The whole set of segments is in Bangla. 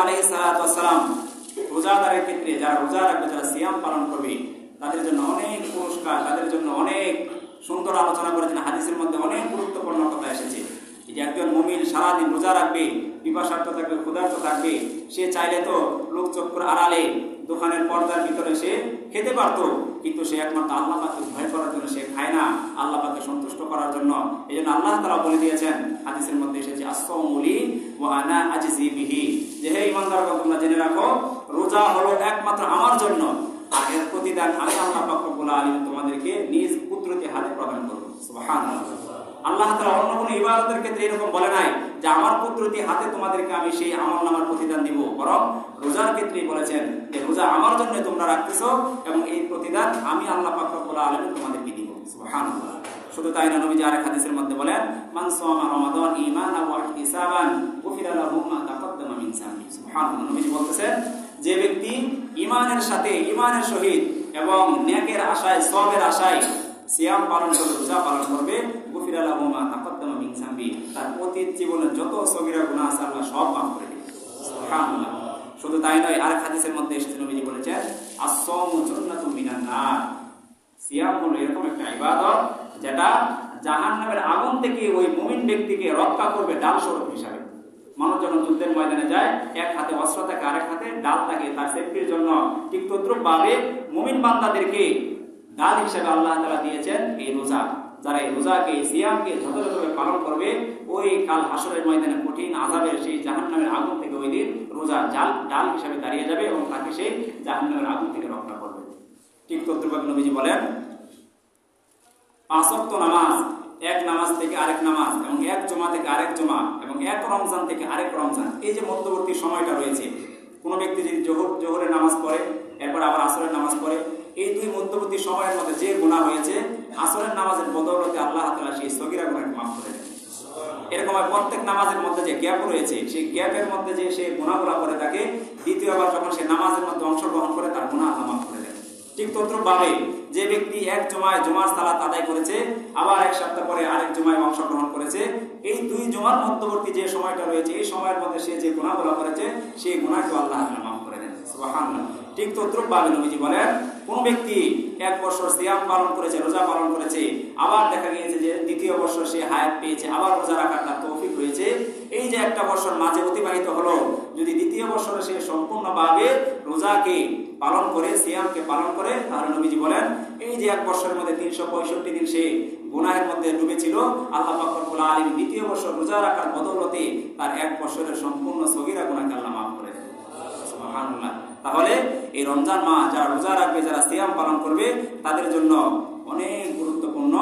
আলহ রোজাদারের ক্ষেত্রে যারা রোজা রাখবে যারা সিয়াম পালন করবে। তাদের জন্য অনেক পুরস্কার, তাদের জন্য অনেক সুন্দর আলোচনা করেছেন। হাদিসের মধ্যে অনেক গুরুত্বপূর্ণ কথা এসেছে যে একজন মমিন সারাদিন রোজা রাখবে, পিপাসার্থ থাকবে ক্ষুধার্ত থাকবে, সে চাইলে তো চক্কর আড়ালে দোকানের পর্দার ভিতরে সে খেতে পারতো, কিন্তু সে একমাত্র আল্লাহ পাকে ভয় করার জন্য সে খায় না, আল্লাহ পাকে সন্তুষ্ট করার জন্য। এই জন্য আল্লাহ তারা বলে দিয়েছেন, হাদিসের মধ্যে এসেছে আসমুলি ও আনা আজিজি বিহি। যে হে ইমানদারগণ তোমরা জেনে রাখো, রোজা হলো একমাত্র আমার জন্য। আর এর প্রতিদান আমি আল্লাহ পাক রব্বুল তোমাদেরকে নিজ পুত্রকে হাতে প্রদান করব। সুবহানাল্লাহ। আল্লাহ তাআলা অন্য কোনো ইবাদতের ক্ষেত্রে এরকম বলে নাই যে আমার কুদরতি হাতে তোমাদেরকে আমি সেই আমল নামার প্রতিদান দিব। বরং রোজার ক্ষেত্রেই বলেছেন যে রোজা আমার জন্য তোমরা রাখতেছো এবং এই প্রতিদান আমি আল্লাহ পাক রব্বুল আলামিন তোমাদেরকে দিব। সুবহানাল্লাহ। শুধু তাই না, নবীজি আরেক হাদিসের মধ্যে বলেন, মান সামা রমাদান ঈমানান ওয়া ইহতিসাবান গুফিরা লাহু মা তাকাদ্দামা মিন সুবহানাল্লাহ। নবীজি বলতেছেন, যে ব্যক্তি ইমানের সাথে ইমানের সহিত এবং ন্যাকের আশায় সবের আশায় সিয়াম পালন করবে, রোজা পালন করবে গুফিরা লাহু মা তাকাদ্দামা মিন যামবি। তার অতীত জীবনের যত সগীরা গুনাহ আছে আল্লাহ সব মাফ করে দিবেন। সুবহানাল্লাহ। শুধু তাই নয়, আরেক হাদিসের মধ্যে এসেছে নবীজি বলেছেন, আস-সাওমু জান্নাতুম মিনান নার। সিয়াম হলো এরকম একটা ইবাদত যেটা জাহান্নামের আগুন থেকে ওই মুমিন ব্যক্তিকে রক্ষা করবে ডাল স্বরূপ হিসাবে। মানুষ যখন যুদ্ধের ময়দানে যায়, এক হাতে অস্ত্র থাকে, আরেক হাতে ডাল থাকে। তার সেফটির জন্য ঠিক তদ্রুপ ভাবে মুমিন বান্দাদেরকে ডাল হিসেবে আল্লাহ তাআলা দিয়েছেন এই রোজা যারা এই রোজাকে, এই সিয়ামকে যথাযথভাবে পালন করবে, ওই কাল হাসরের ময়দানে কঠিন আজাবের সেই জাহান্নামের আগুন থেকে ওই দিন রোজা জাল, ডাল হিসাবে দাঁড়িয়ে যাবে এবং তাকে সেই জাহান্নামের আগুন থেকে রক্ষা করবে। ঠিক তদ্রুপ নবীজি বলেন পাঁচক্ত নামাজ, এক নামাজ থেকে আরেক নামাজ, এবং এক জমা থেকে আরেক জমা, এবং এক রমজান থেকে আরেক রমজান, এই যে মধ্যবর্তী সময়টা রয়েছে। কোনো ব্যক্তি যদি জোহর, জোহরের নামাজ পড়ে এরপর আবার আসরের নামাজ পড়ে এই দুই মধ্যবর্তী সময়ের মধ্যে যে গুণা হয়েছে আসরের নামাজের বদৌলতে আল্লাহ তালা সেই সগিরা গুণাকে মাফ করে দেন। এরকম প্রত্যেক নামাজের মধ্যে যে গ্যাপ রয়েছে, সেই গ্যাপের মধ্যে যে সে গুণাগুলা করে থাকে, দ্বিতীয়বার যখন সে নামাজের মধ্যে অংশগ্রহণ করে, তার গুণা আল্লাহ মাফ করে দেন। ঠিক তদ্রুপভাবে যে ব্যক্তি এক জমায় জমার সালাত আদায় করেছে, আবার এক সপ্তাহ পরে আরেক জমায় অংশগ্রহণ করেছে, এই দুই জমার মধ্যবর্তী যে সময়টা রয়েছে, এই সময়ের মধ্যে সে যে গুণাগুলো করেছে, সেই গুণাকে আল্লাহ মাফ করে দেন। ঠিক তদ্রুপ ভাবে নবীজি বলেন, কোন ব্যক্তি এক বছর সিয়াম পালন করেছে, রোজা পালন করেছে, আবার দেখা গিয়েছে যে দ্বিতীয় বছর সে হায়াত পেয়েছে, আবার রোজা রাখার তার তৌফিক হয়েছে, এই যে একটা বছর মাঝে অতিবাহিত হলো, যদি দ্বিতীয় বছরে সে সম্পূর্ণভাবে রোজাকে পালন করে, সিয়ামকে পালন করে, তাহলে নবীজি বলেন, এই যে এক বছরের মধ্যে তিনশো পঁয়ষট্টি দিন সে গুনাহের মধ্যে ডুবেছিল, আল্লাহ পাকরুল আলম দ্বিতীয় বছর রোজা রাখার বদৌলতে তার এক এই রমজান মাস যারা রোজা রাখবে, যারা সিয়াম পালন করবে, তাদের জন্য অনেক গুরুত্বপূর্ণ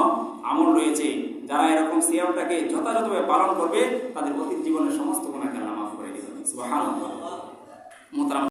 আমল রয়েছে। যারা এরকম সিয়ামটাকে যথাযথভাবে পালন করবে, তাদের অতীত জীবনের সমস্ত গুণাকে আল্লাহ মাফ করে দেবেন মোহতারাম।